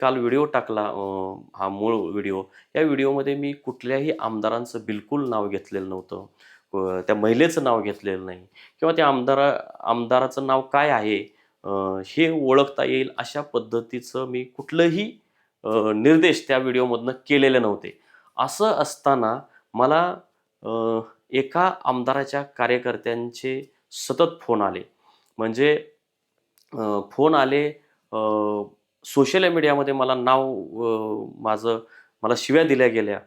काल व्हिडिओ टाकला हा मूळ व्हिडिओ. या व्हिडिओमध्ये मी कुठल्याही आमदारांचं बिलकुल नाव घेतलेलं नव्हतं. त्या महिलेचं नाव घेतलेलं नाही. किंवा त्या आमदारा आमदाराचं नाव काय आहे हे ओळखता येईल अशा पद्धतीचं मी कुठलंही निर्देश त्या व्हिडिओमधनं केलेले नव्हते. असं असताना मला एका आमदाराच्या कार्यकर्त्यांचे सतत फोन आले. म्हणजे फोन आले सोशल मीडियामध्ये मला नाव माझं मला शिव्या दिल्या गेल्या.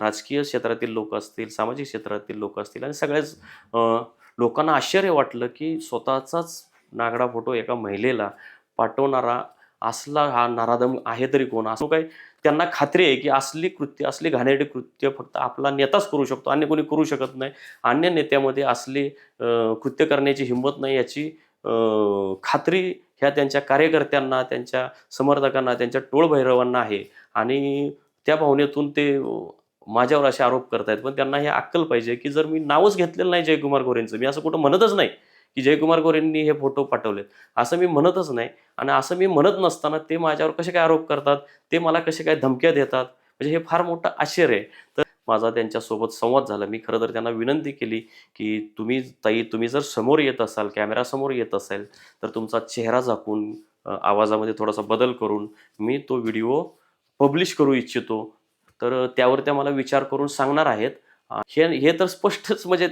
राजकीय क्षेत्रातील लोक असतील सामाजिक क्षेत्रातील लोक असतील आणि सगळ्याच लोकांना आश्चर्य वाटलं की स्वतःचाच नागडा फोटो एका महिलेला पाठवणारा असला हा नारादम आहे तरी कोण? असं काही त्यांना खात्री आहे की असली कृत्य असली घाणेरडी कृत्य फक्त आपला नेताच करू शकतो. अन्य कोणी करू शकत नाही. अन्य नेत्यामध्ये असली कृत्य करण्याची हिंमत नाही याची खात्री ह्या त्यांच्या कार्यकर्त्यांना त्यांच्या समर्थकांना त्यांच्या टोळभैरवांना आहे. आणि त्या भावनेतून ते माझ्यावर असे आरोप करतायत. पण त्यांना हे अक्कल पाहिजे की जर मी नावच घेतलेलं नाही जयकुमार गोरेंचं मी असं कुठं म्हणतच नाही की जयकुमार गोरेंनी हे फोटो पाठवलेत. असं मी म्हणतच नाही. आणि असं मी म्हणत नसताना ते माझ्यावर कसे काय आरोप करतात? ते मला कसे काय धमक्या देतात? म्हणजे हे फार मोठं आश्चर्य आहे. तर माझा त्यांच्यासोबत संवाद झाला. मी खरं तर त्यांना विनंती केली की तुम्ही ताई तुम्ही जर समोर येत असाल कॅमेरासमोर येत असाल तर तुमचा चेहरा झाकून आवाजामध्ये थोडासा बदल करून मी तो व्हिडिओ पब्लिश करू इच्छितो. तर त्यावर त्या मला विचार करून सांगणार आहेत. हे हे तर स्पष्टच म्हणजे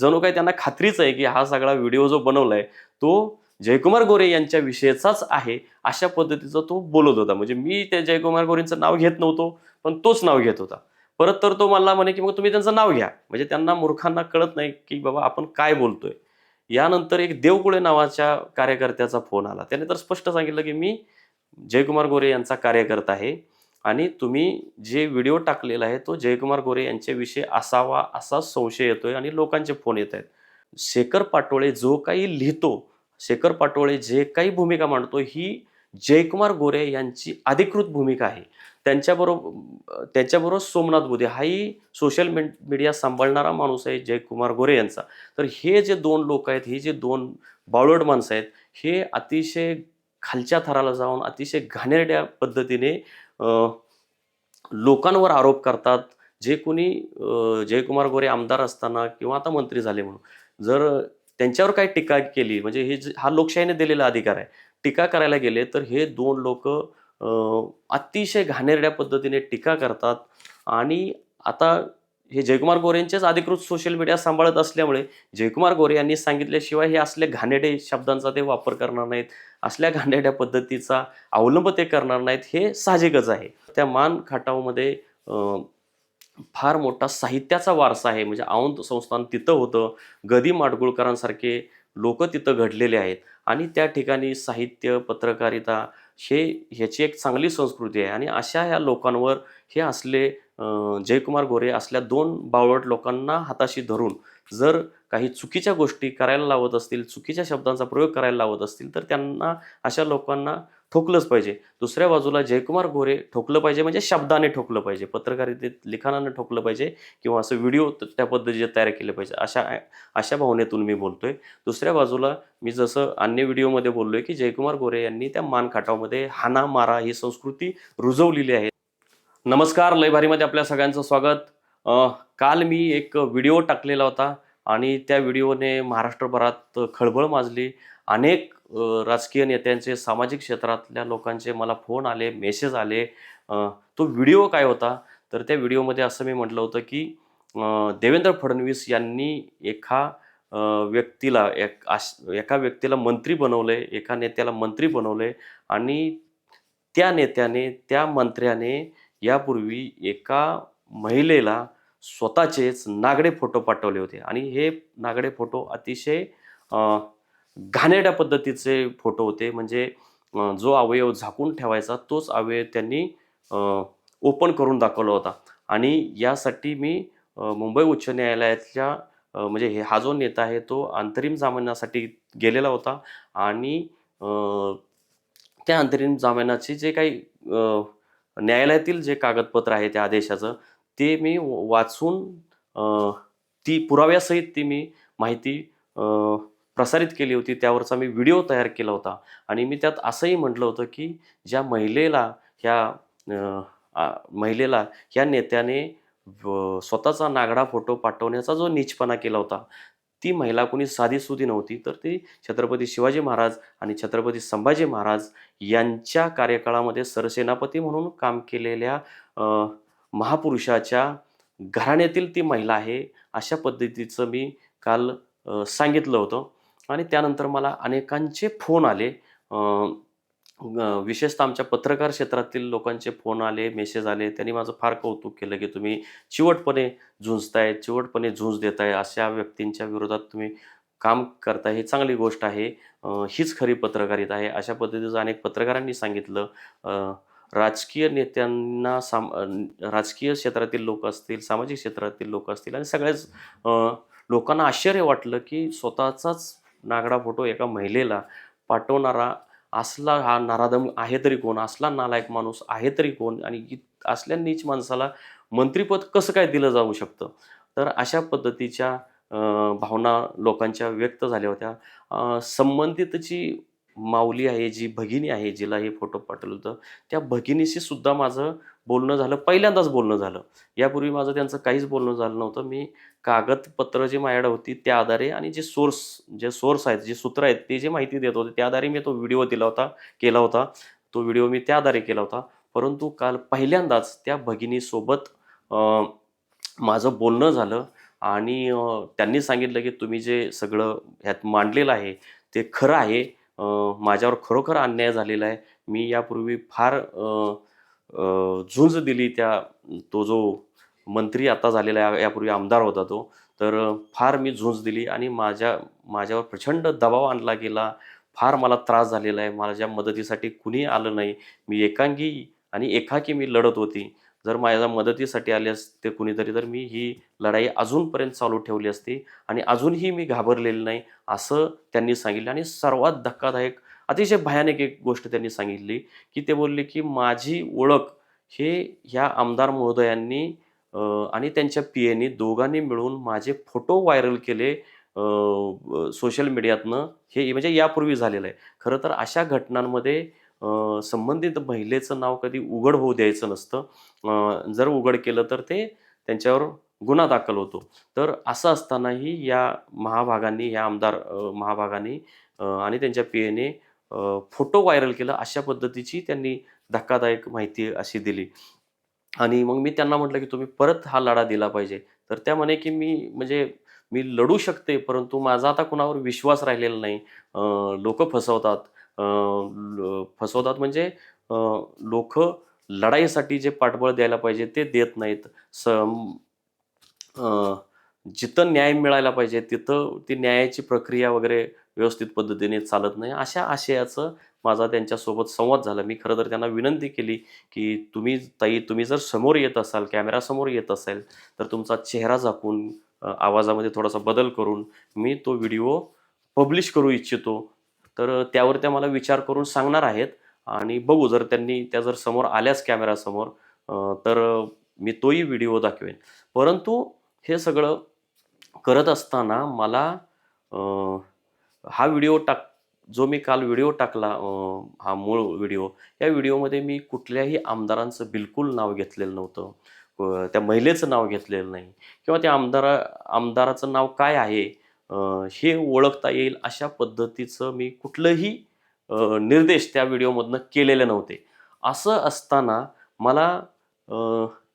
जणू काही त्यांना खात्रीच आहे की हा सगळा व्हिडिओ जो बनवलाय तो जयकुमार गोरे यांच्या विषयीचाच आहे अशा पद्धतीचा तो बोलत होता. म्हणजे मी त्या जयकुमार गोरेंचं नाव घेत नव्हतो पण तोच नाव घेत होता. परत तर तो मला म्हणे की मग तुम्ही त्यांचं नाव घ्या. म्हणजे त्यांना मूर्खांना कळत नाही की बाबा आपण काय बोलतोय. यानंतर एक देवकुळे नावाच्या कार्यकर्त्याचा फोन आला. त्याने तर स्पष्ट सांगितलं की मी जयकुमार गोरे यांचा कार्यकर्ता आहे आणि तुम्ही जे व्हिडिओ टाकलेला आहे तो जयकुमार गोरे यांच्याविषयी असावा असा संशय येतोय आणि लोकांचे फोन येत आहेत. शेखर पाटोळे जो काही लिहितो शेखर पाटोळे जे काही भूमिका मांडतो ही जयकुमार गोरे यांची अधिकृत भूमिका आहे. त्यांच्याबरोबर त्याच्याबरोबर सोमनाथ बुधे हाही सोशल मीडिया सांभाळणारा माणूस आहे जयकुमार गोरे यांचा. तर हे जे दोन लोक आहेत हे जे दोन बावळट माणसं आहेत हे अतिशय खालच्या थराला जाऊन अतिशय घाणेरड्या पद्धतीने लोकांवर आरोप करतात. जे कोणी जयकुमार गोरे आमदार असताना किंवा आता मंत्री झाले म्हणून जर त्यांच्यावर काही टीका केली म्हणजे हे जे- हा लोकशाहीने दिलेला अधिकार आहे टीका करायला गेले तर हे दोन लोक अतिशय घाणेरड्या पद्धतीने टीका करतात. आणि आता हे जयकुमार गोरेंचेच अधिकृत सोशल मीडिया सांभाळत असल्यामुळे जयकुमार गोरे यांनी सांगितल्याशिवाय हे असले घाणेरडे शब्दांचा ते वापर करणार नाहीत असल्या घाणेरड्या पद्धतीचा अवलंब ते करणार नाहीत हे साहजिकच आहे. त्या मान खाटावमध्ये फार मोठा साहित्याचा वारसा आहे. म्हणजे औंध संस्थान तिथं होतं. गदी माडगुळकरांसारखे लोक तिथं घडलेले आहेत. आणि त्या ठिकाणी साहित्य पत्रकारिता हे ह्याची एक चांगली संस्कृती आहे. आणि अशा ह्या लोकांवर हे असले जयकुमार गोरे असल्या दोन बावळट लोकांना हाताशी धरून जर काही चुकीच्या गोष्टी करायला लावत असतील चुकीच्या शब्दांचा प्रयोग करायला लावत असतील तर त्यांना अशा लोकांना ठोकलंच पाहिजे. दुसऱ्या बाजूला जयकुमार गोरे ठोकलं पाहिजे म्हणजे शब्दाने ठोकलं पाहिजे पत्रकारितेत लिखाणाने ठोकलं पाहिजे किंवा असं व्हिडिओ त्या पद्धतीचे तयार केले पाहिजे अशा अशा भावनेतून मी बोलतोय. दुसऱ्या बाजूला मी जसं अन्य व्हिडिओमध्ये बोललोय की जयकुमार गोरे यांनी त्या मानखाटावमध्ये हाना मारा ही संस्कृती रुजवलेली आहे. नमस्कार लयभारीमध्ये आपल्या सगळ्यांचं स्वागत. काल मी एक व्हिडिओ टाकलेला होता आणि त्या व्हिडिओने महाराष्ट्रभरात खळबळ माजली. अनेक राजकीय नेत्यांचे सामाजिक क्षेत्रातल्या लोकांचे मला फोन आले मेसेज आले. तो व्हिडिओ काय होता? तर त्या व्हिडिओमध्ये असं मी म्हटलं होतं की देवेंद्र फडणवीस यांनी एका व्यक्तीला एक आश- एका व्यक्तीला मंत्री बनवले एका नेत्याला मंत्री बनवले आणि त्या नेत्याने त्या मंत्र्याने यापूर्वी एका महिलेला स्वतःचेच नागडे फोटो पाठवले होते. आणि हे नागडे फोटो अतिशय घाणेरड्या पद्धतीचे फोटो होते. म्हणजे जो अवयव झाकून ठेवायचा तोच अवयव त्यांनी ओपन करून दाखवला होता. आणि यासाठी मी मुंबई उच्च न्यायालयातल्या म्हणजे हे हा जो नेता आहे तो अंतरिम जामिनासाठी गेलेला होता. आणि त्या अंतरिम जामिनाची जे काही न्यायालयातील जे कागदपत्र आहे त्या आदेशाचं ते मी वाचून ती पुराव्यासहित ती मी माहिती प्रसारित केली होती त्यावरचा मी व्हिडिओ तयार केला होता. आणि मी त्यात असंही म्हटलं होतं की ज्या महिलेला ह्या महिलेला ह्या नेत्याने व- स्वतःचा नागडा फोटो पाठवण्याचा जो नीचपणा केला होता ती महिला कोणी साधीसुधी नव्हती तर ती छत्रपती शिवाजी महाराज आणि छत्रपती संभाजी महाराज यांच्या कार्यकाळामध्ये सरसेनापती म्हणून काम केलेल्या महापुरुषाच्या घराण्यातील ती महिला आहे अशा पद्धतीचं मी काल सांगितलं होतं. आणि त्यानंतर मला अनेकांचे फोन आले. विशेषतः आमच्या पत्रकार क्षेत्रातील लोकांचे फोन आले मेसेज आले. त्यांनी माझं फार कौतुक केलं की तुम्ही चिवटपणे झुंजताय चिवटपणे झुंज देताय. अशा व्यक्तींच्या विरोधात तुम्ही काम करताय. हे चांगली गोष्ट आहे. हीच खरी पत्रकारिता आहे. अशा पद्धतीचं अनेक पत्रकारांनी सांगितलं. राजकीय नेत्यांना साम राजकीय क्षेत्रातील लोक असतील सामाजिक क्षेत्रातील लोक असतील आणि सगळ्याच लोकांना आश्चर्य वाटलं की स्वतःचाच नागडा फोटो एका महिलेला पाठवणारा असला हा नाराधम आहे तरी कोण असला नालायक माणूस आहे तरी कोण आणि असल्या नीच माणसाला मंत्रिपद कसं काय दिलं जाऊ शकतं? तर अशा पद्धतीच्या भावना लोकांच्या व्यक्त झाल्या होत्या. संबंधितची माऊली आहे जी भगिनी आहे जिला हे फोटो पाठवलं होतं. त्या भगिनीशी सुद्धा माझं बोलणं झालं पहिल्यांदाच बोलणं झालं. यापूर्वी माझं त्यांचं काहीच बोलणं झालं नव्हतं. मी कागदपत्र जे माझ्याकडे होती त्या आधारे आणि जे सोर्स जे सोर्स आहेत जे सूत्र आहेत ते जे माहिती देत होते त्या आधारे मी तो व्हिडिओ दिला होता केला होता. तो व्हिडिओ मी त्या आधारे केला होता. परंतु काल पहिल्यांदाच त्या भगिनीसोबत माझं बोलणं झालं आणि त्यांनी सांगितलं की तुम्ही जे सगळं ह्यात मांडलेलं आहे ते खरं आहे. माझ्यावर खरोखर अन्याय झालेला आहे. मी यापूर्वी फार झुंज दिली त्या तो जो मंत्री आता झालेला आहे यापूर्वी आमदार होता तो. तर फार मी झुंज दिली आणि माझ्या माझ्यावर प्रचंड दबाव आणला गेला. फार मला त्रास झालेला आहे. माझ्या मदतीसाठी कुणी आलं नाही. मी एकांगी आणि एकाकी मी लढत होती. जर माझ्या मदतीसाठी आले असते कुणीतरी तर मी ही लढाई अजूनपर्यंत चालू ठेवली असती आणि अजूनही मी घाबरलेली नाही असं त्यांनी सांगितलं. आणि सर्वात धक्कादायक अतिशय भयानक एक गोष्ट त्यांनी सांगितली की ते बोलले की माझी ओळख हे ह्या आमदार महोदयांनी आणि त्यांच्या पी एनी दोघांनी मिळून माझे फोटो व्हायरल केले सोशल मीडियातनं. हे म्हणजे यापूर्वी झालेलं आहे. खरं तर अशा घटनांमध्ये संबंधित महिलेचं नाव कधी उघड होऊ द्यायचं नसतं. जर उघड केलं तर ते त्यांच्यावर गुन्हा दाखल होतो. तर असं असतानाही या महाभागांनी या आमदार महाभागांनी आणि त्यांच्या पीएने फोटो व्हायरल केला. अशा पद्धतीची त्यांनी धक्कादायक माहिती अशी दिली. आणि मग मी त्यांना म्हटलं की तुम्ही परत हा लढा दिला पाहिजे. तर त्या म्हणे की मी म्हणजे मी लढू शकते परंतु माझा आता कुणावर विश्वास राहिलेला नाही. लोक फसवतात. फसवतात म्हणजे लोक लढाईसाठी जे पाठबळ द्यायला पाहिजे ते देत नाहीत. स जिथं न्याय मिळायला पाहिजे तिथं ती न्यायाची प्रक्रिया वगैरे व्यवस्थित पद्धतीने चालत नाही. अशा आशयाचं माझा त्यांच्यासोबत संवाद झाला. मी खरं तर त्यांना विनंती केली की तुम्ही ताई तुम्ही जर समोर येत असाल कॅमेरासमोर येत असाल तर तुमचा चेहरा झाकून आवाजामध्ये थोडासा बदल करून मी तो व्हिडिओ पब्लिश करू इच्छितो. तर त्यावर त्या मला विचार करून सांगणार आहेत. आणि बघू जर त्यांनी त्या जर समोर आल्याच कॅमेरासमोर तर मी तोही व्हिडिओ दाखवेन. परंतु हे सगळं करत असताना मला हा व्हिडिओ टाक जो मी काल व्हिडिओ टाकला हा मूळ व्हिडिओ या व्हिडिओमध्ये मी कुठल्याही आमदारांचं बिलकुल नाव घेतलेलं नव्हतं. त्या महिलेचं नाव घेतलेलं नाही. किंवा त्या आमदारा आमदाराचं नाव काय आहे? हे ओळखता येईल अशा पद्धतीचं मी कुठलंही निर्देश त्या व्हिडिओमधनं केलेले नव्हते. असं असताना मला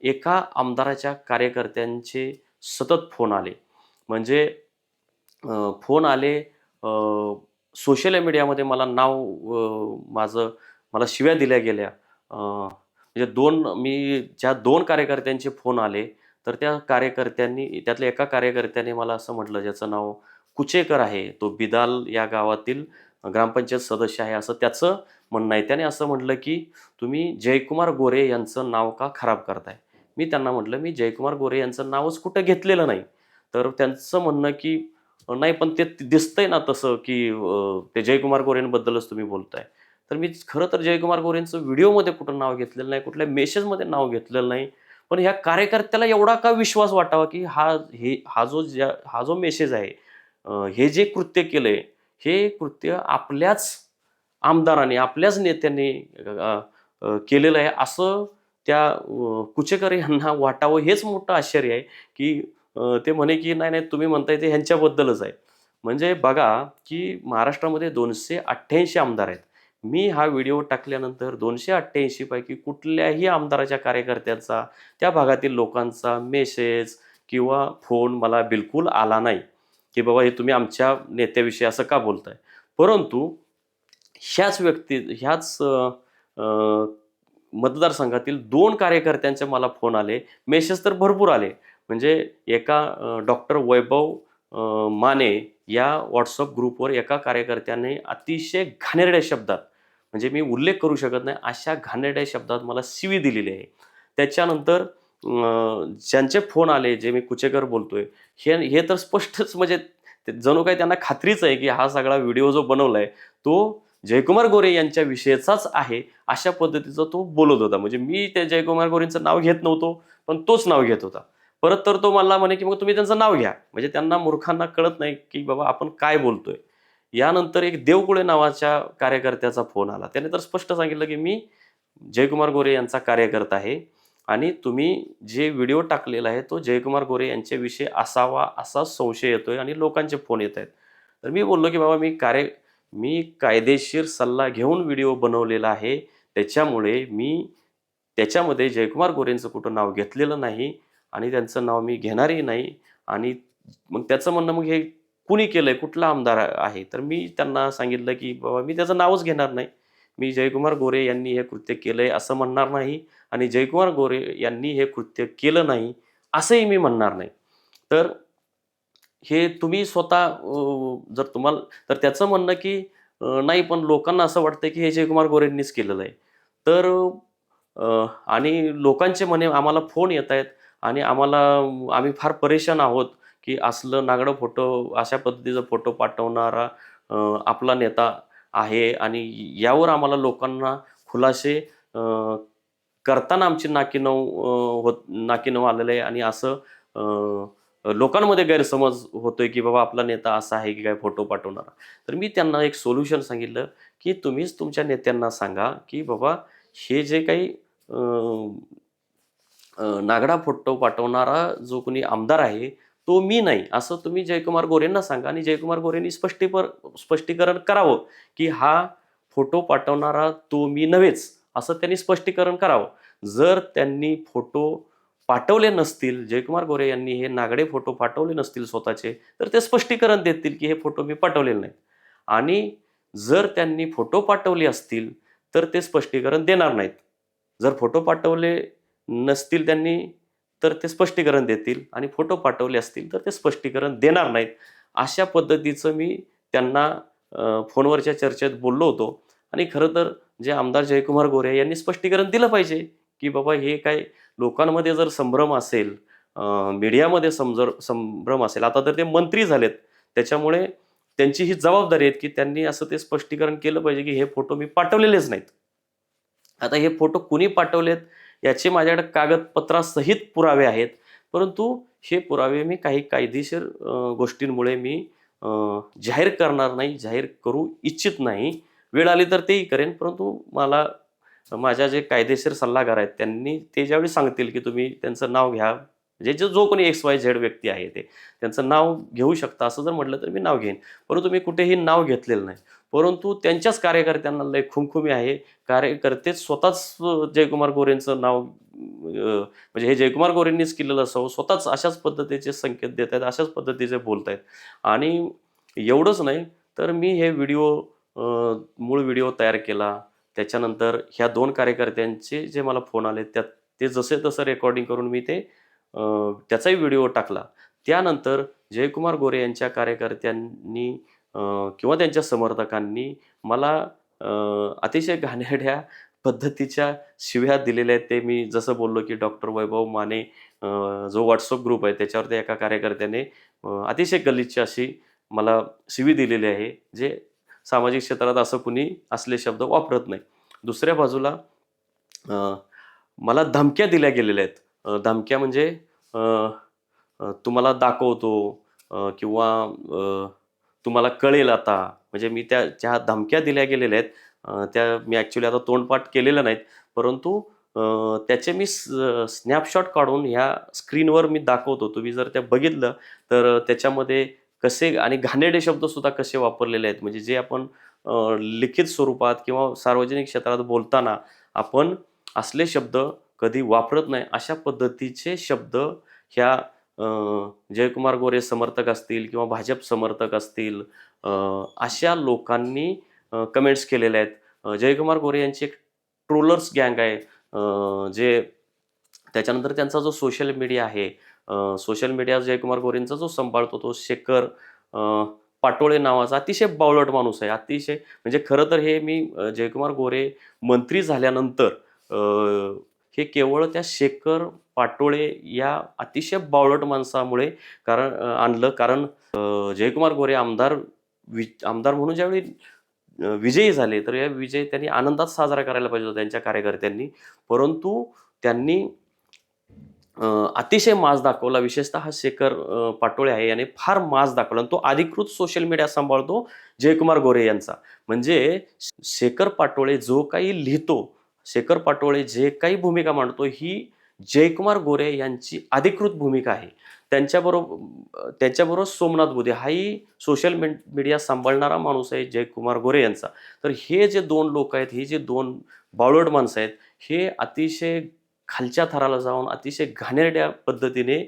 एका आमदाराच्या कार्यकर्त्यांचे सतत फोन आले. म्हणजे फोन आले सोशल मीडियामध्ये मला नाव माझं मला शिव्या दिल्या गेल्या. म्हणजे दोन मी ज्या दोन कार्यकर्त्यांचे फोन आले तर त्या कार्यकर्त्यांनी त्यातल्या एका कार्यकर्त्याने मला असं म्हटलं ज्याचं नाव कुचेकर आहे तो बिदाल या गावातील ग्रामपंचायत सदस्य आहे असं त्याचं म्हणणं आहे. त्याने असं म्हटलं की तुम्ही जयकुमार गोरे यांचं नाव का खराब करताय? मी त्यांना म्हटलं मी जयकुमार गोरे यांचं नावच कुठं घेतलेलं नाही. तर त्यांचं म्हणणं की नाही पण ते दिसतंय ना तसं की ते जयकुमार गोरेंबद्दलच तुम्ही बोलताय. तर मी खरं तर जयकुमार गोरेंचं व्हिडिओमध्ये कुठं नाव घेतलेलं नाही कुठल्या मेसेजमध्ये नाव घेतलेलं नाही. पण ह्या कार्यकर्त्याला एवढा का विश्वास वाटावा की हा हे हा जो ज्या हा जो मेसेज आहे हे जे कृत्य केलंय हे कृत्य आपल्याच आमदाराने आपल्याच नेत्यांनी केलेलं आहे असं त्या कुचेकर यांना वाटावं हेच मोठं आश्चर्य आहे की ते म्हणे की नाही नाही तुम्ही म्हणताय ते ह्यांच्याबद्दलच आहे. म्हणजे बघा की महाराष्ट्रामध्ये दोनशे अठ्ठ्याऐंशी आमदार आहेत. मी हा व्हिडिओ टाकल्यानंतर दोनशे अठ्ठ्याऐंशी पैकी कुठल्याही आमदाराच्या कार्यकर्त्याचा त्या भागातील लोकांचा मेसेज किंवा फोन मला बिलकुल आला नाही. की बाबा हे तुम्ही आमच्या नेत्याविषयी असं का बोलताय? परंतु ह्याच व्यक्ती ह्याच मतदारसंघातील दोन कार्यकर्त्यांचे मला फोन आले. मेसेज तर भरपूर आले. म्हणजे एका डॉक्टर वैभव माने या व्हॉट्सअप ग्रुपवर एका कार्यकर्त्याने अतिशय घाणेरड्या शब्दात म्हणजे मी उल्लेख करू शकत नाही अशा घाणेरड्या शब्दात मला सीवी दिलेली आहे. त्याच्यानंतर ज्यांचे फोन आले जे मी कुचेकर बोलतोय हे हे तर स्पष्टच म्हणजे ते जणू काही त्यांना खात्रीच आहे की हा सगळा व्हिडिओ जो बनवलाय तो जयकुमार गोरे यांच्या विषयीचाच आहे अशा पद्धतीचा तो बोलत होता. म्हणजे मी त्या जयकुमार गोरेंचं नाव घेत नव्हतो पण तोच नाव घेत होता. परत तर तो मला म्हणे की मग तुम्ही त्यांचं नाव घ्या. म्हणजे त्यांना मूर्खांना कळत नाही की बाबा आपण काय बोलतोय. यानंतर एक देवकुळे नावाच्या कार्यकर्त्याचा फोन आला. त्याने तर स्पष्ट सांगितलं की मी जयकुमार गोरे यांचा कार्यकर्ता आहे आणि तुम्ही जे व्हिडिओ टाकलेला आहे तो जयकुमार गोरे यांच्याविषयी असावा असा संशय येतोय आणि लोकांचे फोन येत आहेत. तर मी बोललो की बाबा मी कार्य मी कायदेशीर सल्ला घेऊन व्हिडिओ बनवलेला आहे. त्याच्यामुळे मी त्याच्यामध्ये जयकुमार गोरेंचं कुठं नाव घेतलेलं नाही आणि त्यांचं नाव मी घेणारही नाही आणि मग त्याचं म्हणणं मग हे कुणी केलंय कुठला आमदार आहे? तर मी त्यांना सांगितलं की बाबा मी त्याचं नावच घेणार नाही. मी जयकुमार गोरे यांनी हे कृत्य केलंय असं म्हणणार नाही आणि जयकुमार गोरे यांनी हे कृत्य केलं नाही असंही मी म्हणणार नाही. तर हे तुम्ही स्वतः जर तुम्हाला तर त्याचं म्हणणं की नाही पण लोकांना असं वाटतं की हे जयकुमार गोरेंनीच केलेलं आहे. तर आणि लोकांचे म्हणे आम्हाला फोन येत आहेत आणि आम्हाला आम्ही फार परेशान आहोत. की असलं नागडं फोटो अशा पद्धतीचा फोटो पाठवणारा आपला नेता आहे आणि यावर आम्हाला लोकांना खुलासे करताना आमची नाकीनऊ होत नाकीनऊ आलेलं आहे. आणि असं लोकांमध्ये गैरसमज होतोय की बाबा आपला नेता असा आहे की काय फोटो पाठवणारा. तर मी त्यांना एक सोल्युशन सांगितलं की तुम्हीच तुमच्या नेत्यांना सांगा की बाबा हे जे काही नागडा फोटो पाठवणारा जो कोणी आमदार आहे तो मी नाही असं तुम्ही जयकुमार गोरेंना सांगा आणि जयकुमार गोरेंनी स्पष्टीपर स्पष्टीकरण करावं की हा फोटो पाठवणारा तो मी नव्हेच असं त्यांनी स्पष्टीकरण करावं. जर त्यांनी फोटो पाठवले नसतील जयकुमार गोरे यांनी हे नागडे फोटो पाठवले नसतील स्वतःचे तर ते स्पष्टीकरण देतील की हे फोटो मी पाठवलेले नाहीत. आणि जर त्यांनी फोटो पाठवले असतील तर ते स्पष्टीकरण देणार नाहीत. जर फोटो पाठवले नसतील त्यांनी तर ते स्पष्टीकरण देतील आणि फोटो पाठवले असतील तर ते स्पष्टीकरण देणार नाहीत. अशा पद्धतीचं मी त्यांना फोनवरच्या चर्चेत बोललो होतो. आणि खरं तर जे आमदार जयकुमार गोरे यांनी स्पष्टीकरण दिलं पाहिजे की बाबा हे काय लोकांमध्ये जर संभ्रम असेल मीडियामध्ये समजर संभ्रम असेल आता तर ते मंत्री झालेत. त्याच्यामुळे त्यांची ही जबाबदारी आहे की त्यांनी असं ते स्पष्टीकरण केलं पाहिजे की हे फोटो मी पाठवलेलेच नाहीत. आता हे फोटो कुणी पाठवलेत याचे माझ्याकडे कागदपत्रासहित पुरावे आहेत. परंतु हे पुरावे मी काही कायदेशीर गोष्टींमुळे मी जाहीर करणार नाही जाहीर करू इच्छित नाही. वेळ आली तर तेही करेन परंतु मला माझ्या जे कायदेशीर सल्लागार आहेत त्यांनी ते ज्यावेळी सांगतील की तुम्ही त्यांचं नाव घ्या म्हणजे जो जो कोणी एक्स वाय झेड व्यक्ती आहे ते त्यांचं नाव घेऊ शकता असं जर म्हटलं तर मी नाव घेईन. परंतु मी कुठेही नाव घेतलेलं नाही. परंतु त्यांच्याच कार्यकर्त्यांना लय खुमखुमी आहे. कार्यकर्तेच स्वतःच जयकुमार गोरेंचं नाव म्हणजे हे जयकुमार गोरेंनीच केलेलं असावं. स्वतःच अशाच पद्धतीचे संकेत देत आहेत अशाच पद्धतीचे बोलत आहेत. आणि एवढंच नाही तर मी हे व्हिडिओ मूळ व्हिडिओ तयार केला. त्याच्यानंतर ह्या दोन कार्यकर्त्यांचे जे मला फोन आले त्यात ते जसे तसं रेकॉर्डिंग करून मी ते त्याचाही व्हिडिओ टाकला. त्यानंतर जयकुमार गोरे यांच्या कार्यकर्त्यांनी किंवा त्यांच्या समर्थकांनी मला अतिशय घाणेरड्या पद्धतीच्या शिव्या दिलेल्या आहेत. ते मी जसं बोललो की डॉक्टर वैभव माने जो व्हॉट्सअप ग्रुप आहे त्याच्यावरती एका कार्यकर्त्याने अतिशय गलिच्छ अशी मला शिवी दिलेली आहे जे सामाजिक क्षेत्रात असं कुणी असले शब्द वापरत नाही. दुसऱ्या बाजूला मला धमक्या दिल्या गेलेल्या आहेत. धमक्या म्हणजे तुम्हाला दाखवतो किंवा तुम्हाला कळेल आता. म्हणजे मी त्या ज्या धमक्या दिल्या गेलेल्या आहेत त्या मी ॲक्च्युली आता तोंडपाठ केलेल्या नाहीत. परंतु त्याचे मी स्नॅपशॉट काढून ह्या स्क्रीनवर मी दाखवतो. तुम्ही जर त्या बघितलं तर त्याच्यामध्ये कसे आणि घाणेरडे शब्दसुद्धा कसे वापरलेले आहेत. म्हणजे जे आपण लिखित स्वरूपात किंवा सार्वजनिक क्षेत्रात बोलताना आपण असले शब्द कधी वापरत नाही अशा पद्धतीचे शब्द ह्या जयकुमार गोरे समर्थक असतील किंवा भाजप समर्थक असतील अशा लोकांनी कमेंट्स केलेल्या आहेत. जयकुमार गोरे यांची एक ट्रोलर्स गँग आहे. जे त्याच्यानंतर त्यांचा जो सोशल मीडिया आहे सोशल मीडिया जयकुमार गोरेंचा जो सांभाळतो तो शेखर पाटोळे नावाचा अतिशय बावलट माणूस आहे. अतिशय म्हणजे खरं तर हे मी जयकुमार गोरे मंत्री झाल्यानंतर हे केवळ त्या शेखर पाटोळे या अतिशय बावळट माणसामुळे कारण आणलं. कारण जयकुमार गोरे आमदार वि आमदार म्हणून ज्यावेळी विजयी झाले तर या विजय त्यांनी आनंदात साजरा करायला पाहिजे होता त्यांच्या कार्यकर्त्यांनी. परंतु त्यांनी अतिशय माज दाखवला. विशेषतः हा शेखर पाटोळे आहे याने फार माज दाखवला. आणि तो अधिकृत सोशल मीडिया सांभाळतो जयकुमार गोरे यांचा. म्हणजे शेखर पाटोळे जो काही लिहितो शेखर पाटोळे जे काही भूमिका मांडतो ही जयकुमार गोरे यांची अधिकृत भूमिका आहे. त्यांच्याबरोबर त्यांच्याबरोबर सोमनाथ बुधे हाही सोशल मीडिया सांभाळणारा माणूस आहे जयकुमार गोरे यांचा. तर हे जे दोन लोक आहेत हे जे दोन बावळट माणसं आहेत हे अतिशय खालच्या थराला जाऊन अतिशय घाणेरड्या पद्धतीने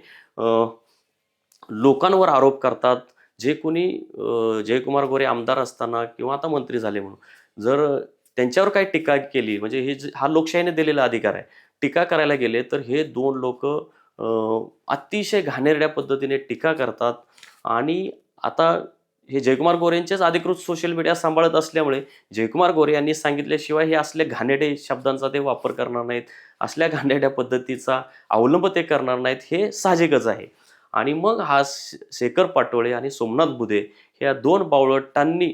लोकांवर आरोप करतात. जे कोणी जयकुमार गोरे आमदार असताना किंवा आता मंत्री झाले म्हणून. जर त्यांच्यावर काही टीका केली? म्हणजे हे जे- हा लोकशाहीने दिलेला अधिकार आहे. टीका करायला गेले तर हे दोन लोक अतिशय घाणेरड्या पद्धतीने टीका करतात. आणि आता हे जयकुमार गोरेंचेच अधिकृत सोशल मीडिया सांभाळत असल्यामुळे जयकुमार गोरे यांनी सांगितल्याशिवाय हे असले घाणेरडे शब्दांचा ते वापर करणार नाहीत. असल्या घाणेरड्या पद्धतीचा अवलंब ते करणार नाहीत. हे साहजिकच आहे. आणि मग हा शेखर पाटोळे आणि सोमनाथ बुधे ह्या दोन बावळटांनी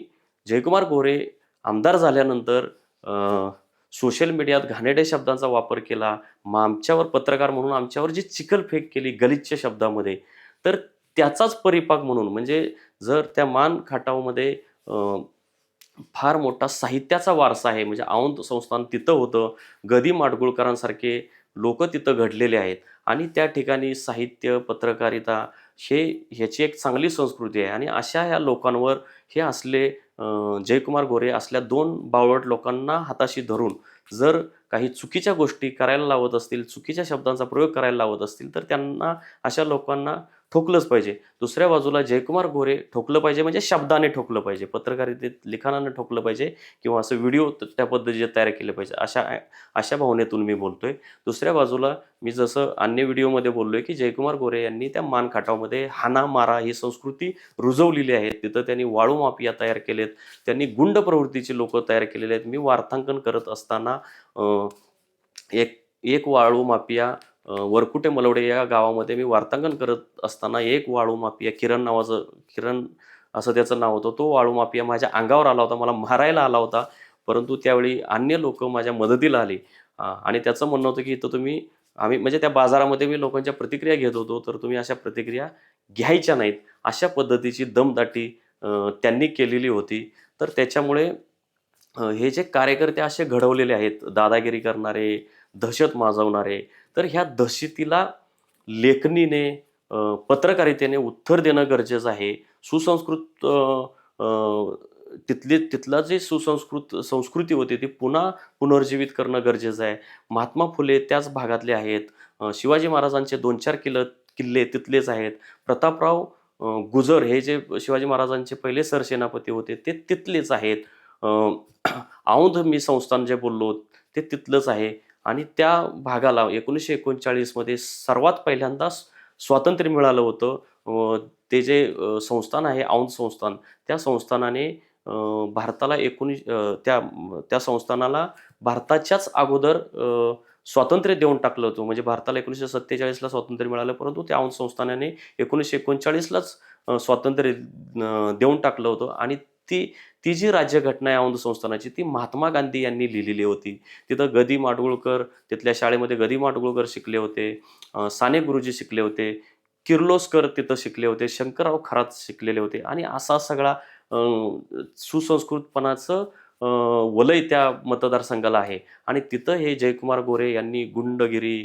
जयकुमार गोरे आमदार झाल्यानंतर सोशल मीडियात घाणेरड्या शब्दांचा वापर केला. मग आमच्यावर पत्रकार म्हणून आमच्यावर जी चिखलफेक केली गलिच्छ शब्दामध्ये तर त्याचाच परिपाक म्हणून म्हणजे जर त्या मान खाटावमध्ये फार मोठा साहित्याचा वारसा आहे म्हणजे औंध संस्थान तिथं होतं गदी माडगुळकरांसारखे लोक तिथं घडलेले आहेत आणि त्या ठिकाणी साहित्य पत्रकारिता हे ह्याची एक चांगली संस्कृती आहे आणि अशा ह्या लोकांवर हे असले जयकुमार गोरे असल्या दोन बावळट लोकांना हाताशी धरून जर काही चुकीच्या गोष्टी करायला लावत असतील चुकीच्या शब्दांचा प्रयोग करायला लावत असतील तर त्यांना अशा लोकांना ठोकलंच पाहिजे. दुसऱ्या बाजूला जयकुमार गोरे ठोकलं पाहिजे म्हणजे शब्दाने ठोकलं पाहिजे पत्रकारितेत लिखाणाने ठोकलं पाहिजे किंवा असं व्हिडिओ त्या पद्धतीचे तयार केले पाहिजे अशा अशा भावनेतून मी बोलतोय. दुसऱ्या बाजूला मी जसं अन्य व्हिडिओमध्ये बोललोय की जयकुमार गोरे यांनी त्या मानखाटामध्ये हाना मारा ही संस्कृती रुजवलेली आहे. तिथं त्यांनी वाळू माफिया तयार केलेत त्यांनी गुंड प्रवृत्तीचे लोक तयार केलेले आहेत. मी वार्तांकन करत असताना एक एक वाळू माफिया वरकुटे मलवडे या गावामध्ये मी वार्तांकन करत असताना एक वाळू माफिया किरण नावाचं किरण असं त्याचं नाव होतं तो वाळू माफिया माझ्या अंगावर आला होता मला मारायला आला होता. परंतु त्यावेळी अन्य लोक माझ्या मदतीला आली. आणि त्याचं म्हणणं होतं की इथं तुम्ही आम्ही म्हणजे त्या बाजारामध्ये मी लोकांच्या प्रतिक्रिया घेत होतो तर तुम्ही अशा प्रतिक्रिया घ्यायच्या नाहीत. अशा पद्धतीची दमदाटी त्यांनी केलेली होती. तर त्याच्यामुळे हे जे कार्यकर्ते असे घडवलेले आहेत दादागिरी करणारे दहशत माजवणारे तर ह्या दहशतीला लेखणीने पत्रकारितेने उत्तर देणं गरजेचं आहे. सुसंस्कृत तिथले तिथला जे सुसंस्कृत संस्कृती होती ती पुन्हा पुनर्जीवित करणं गरजेचं आहे. महात्मा फुले त्याच भागातले आहेत. शिवाजी महाराजांचे दोन चार किल्ल किल्ले तिथलेच आहेत. प्रतापराव गुजर हे जे शिवाजी महाराजांचे पहिले सरसेनापती होते ते तिथलेच आहेत. औंध मी संस्थान जे बोललो ते तिथलंच आहे. आणि त्या भागाला एकोणीसशे एकोणचाळीसमध्ये सर्वात पहिल्यांदा स्वातंत्र्य मिळालं होतं. ते जे संस्थान आहे औंध संस्थान त्या संस्थानाने भारताला एकोणीस त्या त्या संस्थानाला भारताच्याच अगोदर स्वातंत्र्य देऊन टाकलं होतं. म्हणजे भारताला एकोणीसशे सत्तेचाळीसला स्वातंत्र्य मिळालं परंतु त्या औंध संस्थानाने एकोणीसशे एकोणचाळीसलाच स्वातंत्र्य देऊन टाकलं होतं. आणि ती ती जी राज्यघटना आहे औंध संस्थानाची ती महात्मा गांधी यांनी लिहिलेली होती. तिथं गदी माडगुळकर तिथल्या शाळेमध्ये गदी माडगुळकर शिकले होते. साने गुरुजी शिकले होते. किर्लोस्कर तिथं शिकले होते. शंकरराव खरात शिकलेले होते. आणि असा सगळा सुसंस्कृतपणाचं वलय त्या मतदारसंघाला आहे. आणि तिथं हे जयकुमार गोरे यांनी गुंडगिरी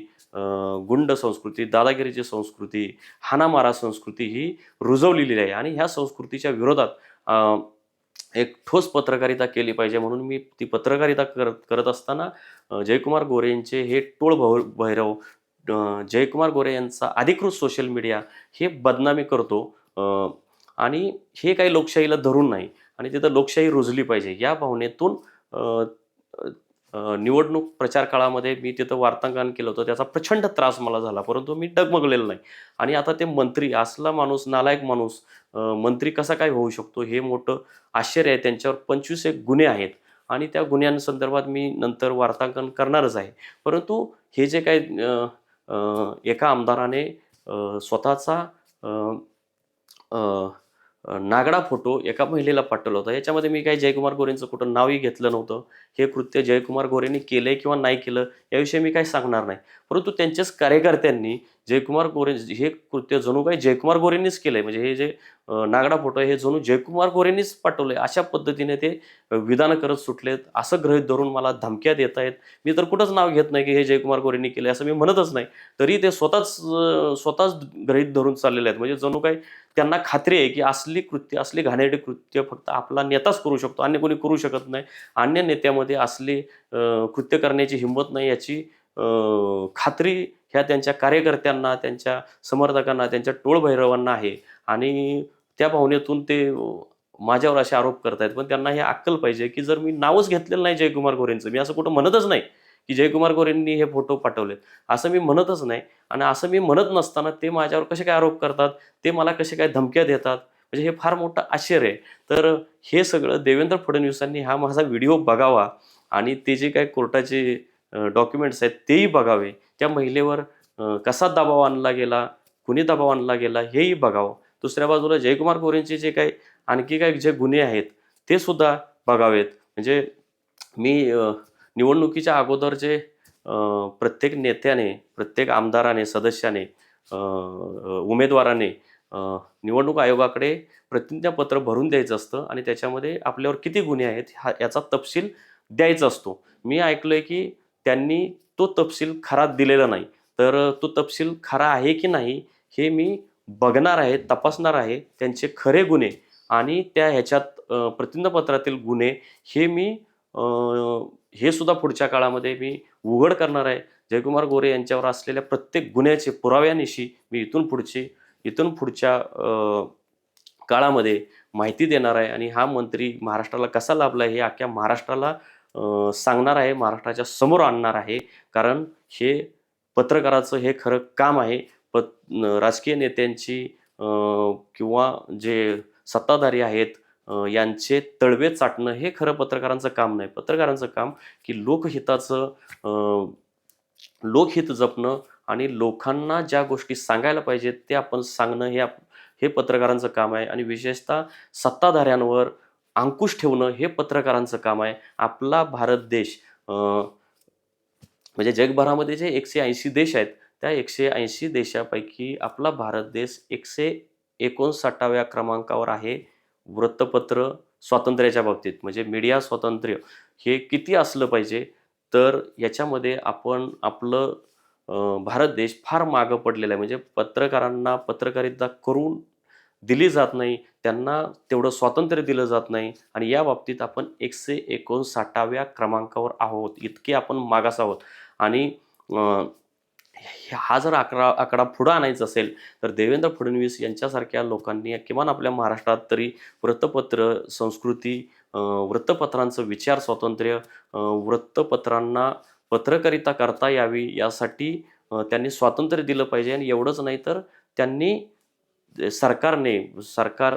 गुंड संस्कृती दादागिरीची संस्कृती हाणामारा संस्कृती ही रुजवलेली आहे. आणि ह्या संस्कृतीच्या विरोधात एक ठोस पत्रकारिता केली पाहिजे म्हणून मी ती पत्रकारिता करत करत असताना जयकुमार गोरे यांचे हे टोळ भव भैरव जयकुमार गोरे यांचा अधिकृत सोशल मीडिया हे बदनामी करतो. आणि हे काही लोकशाहीला धरून नाही. आणि तिथं लोकशाही रुजली पाहिजे या भावनेतून निवडणूक प्रचार काळामध्ये मी तिथं वार्तांकन केलं होतं. त्याचा प्रचंड त्रास मला झाला. परंतु मी डगमगलेलो नाही. आणि आता ते मंत्री असला माणूस नालायक माणूस मंत्री कसा काय होऊ शकतो? हे मोठं आश्चर्य आहे. त्यांच्यावर पंचवीस एक गुन्हे आहेत. आणि त्या गुन्ह्यांसंदर्भात मी नंतर वार्तांकन करणारच आहे. परंतु हे जे काय एका आमदाराने स्वतःचा नागडा फोटो एका महिलेला पाठवला होता. याच्यामध्ये मी काही जयकुमार गोरेंचं कुठं नावही घेतलं नव्हतं. हे कृत्य जयकुमार गोरेंनी केलंय किंवा नाही केलं याविषयी मी काही सांगणार नाही. परंतु त्यांच्याच कार्यकर्त्यांनी जयकुमार गोरे हे कृत्य जणू काही जयकुमार गोरेंनीच केलंय. म्हणजे हे जे नागडा फोटो आहे हे जणू जयकुमार गोरेंनीच पाठवले अशा पद्धतीने ते विधान करत सुटलेत. असं गृहीत धरून मला धमक्या देत आहेत. मी तर कुठंच नाव घेत नाही की हे जयकुमार गोरेंनी केले असं मी म्हणतच नाही. तरी ते स्वतःच स्वतःच ग्रहित धरून चाललेले आहेत. म्हणजे जणू काही त्यांना खात्री आहे की असली कृत्य असली घाणेरडी कृत्य फक्त आपला नेताच करू शकतो. अन्य कोणी करू शकत नाही. अन्य नेत्यामध्ये असली कृत्य करण्याची हिंमत नाही याची खात्री ह्या त्यांच्या कार्यकर्त्यांना त्यांच्या समर्थकांना त्यांच्या टोळभैरवांना आहे. आणि त्या भावनेतून ते माझ्यावर असे आरोप करतायत. पण त्यांना हे अक्कल पाहिजे की जर मी नावच घेतलेलं नाही जयकुमार गोरेंचं मी असं कुठं म्हणतच नाही की जयकुमार गोरेंनी हे फोटो पाठवलेत. असं मी म्हणतच नाही. आणि असं मी म्हणत नसताना ते माझ्यावर कसे काय आरोप करतात? ते मला कसे काय धमक्या देतात? म्हणजे हे फार मोठं आश्चर्य आहे. तर हे सगळं देवेंद्र फडणवीसांनी हा माझा व्हिडिओ बघावा आणि ते जे काय कोर्टाचे डॉक्युमेंट्स आहेत तेही बघावे. त्या महिलेवर कसा दबाव आणला गेला कुणी दबाव आणला गेला हेही बघावं. दुसऱ्या बाजूला जयकुमार गोरेंचे जे काही आणखी काही जे गुन्हे आहेत ते सुद्धा बघावेत. म्हणजे मी निवडणुकीच्या अगोदर जे प्रत्येक नेत्याने प्रत्येक आमदाराने सदस्याने उमेदवाराने निवडणूक आयोगाकडे प्रतिज्ञापत्र भरून द्यायचं असतं आणि त्याच्यामध्ये आपल्यावर किती गुन्हे आहेत हा याचा तपशील द्यायचा असतो. मी ऐकलोय की त्यांनी तो तपशील खरा दिलेला नाही. तर तो तपशील खरा आहे की नाही हे मी बघणार आहे तपासणार आहे त्यांचे खरे गुन्हे आणि त्या ह्याच्यात प्रतिज्ञापत्रातील गुन्हे हे मी हे सुद्धा पुढच्या काळामध्ये मी उघड करणार आहे. जयकुमार गोरे यांच्यावर असलेल्या प्रत्येक गुन्ह्याचे पुराव्यानिशी मी इथून पुढची इथून पुढच्या काळामध्ये माहिती देणार आहे आणि हा मंत्री महाराष्ट्राला कसा लाभला हे अख्ख्या महाराष्ट्राला सांगणार आहे महाराष्ट्राच्या समोर आणणार आहे. कारण हे पत्रकाराचं हे खरं काम आहे. पत राजकीय नेत्यांची किंवा जे सत्ताधारी आहेत यांचे तळवे चाटणं हे खरं पत्रकारांचं काम नाही. पत्रकारांचं काम की लोकहिताचं लोकहित जपणं आणि लोकांना ज्या गोष्टी सांगायला पाहिजेत ते आपण सांगणं हे आप हे पत्रकारांचं काम आहे. आणि विशेषतः सत्ताधाऱ्यांवर अंकुश ठेवणं हे पत्रकारांचं काम आहे. आपला भारत देश म्हणजे जगभरामध्ये जे एकशे ऐंशी देश आहेत त्या एकशे ऐंशी देशापैकी आपला भारत देश एकशे एकोणसाठाव्या क्रमांकावर आहे. वृत्तपत्र स्वातंत्र्याच्या बाबतीत म्हणजे मीडिया स्वातंत्र्य हे किती असलं पाहिजे तर याच्यामध्ये आपण आपलं भारत देश फार मागं पडलेला आहे. म्हणजे पत्रकारांना पत्रकारिता करून दिली जात नाही त्यांना तेवढं स्वातंत्र्य दिलं जात नाही आणि या बाबतीत आपण एकशे एकोणसाठाव्या क्रमांकावर आहोत इतके आपण मागास आहोत. आणि हा जर आकडा आकडा पुढं आणायचा असेल तर देवेंद्र फडणवीस यांच्यासारख्या लोकांनी किमान आपल्या महाराष्ट्रात तरी वृत्तपत्र संस्कृती वृत्तपत्रांचं विचार स्वातंत्र्य वृत्तपत्रांना पत्रकारिता करता यावी यासाठी त्यांनी स्वातंत्र्य दिलं पाहिजे आणि एवढंच नाही तर त्यांनी सरकारने सरकार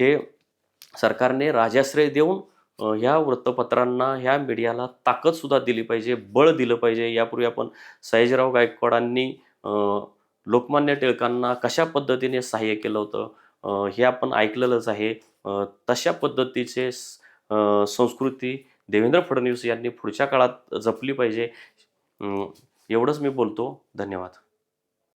हे सरकारने राजाश्रय देऊन ह्या वृत्तपत्रांना ह्या मीडियाला ताकदसुद्धा दिली पाहिजे बळ दिलं पाहिजे. यापूर्वी आपण सयाजीराव गायकवाडांनी लोकमान्य टिळकांना कशा पद्धतीने सहाय्य केलं होतं हे आपण ऐकलेलंच आहे. तशा पद्धतीचे संस्कृती देवेंद्र फडणवीस यांनी पुढच्या काळात जपली पाहिजे. एवढंच मी बोलतो. धन्यवाद.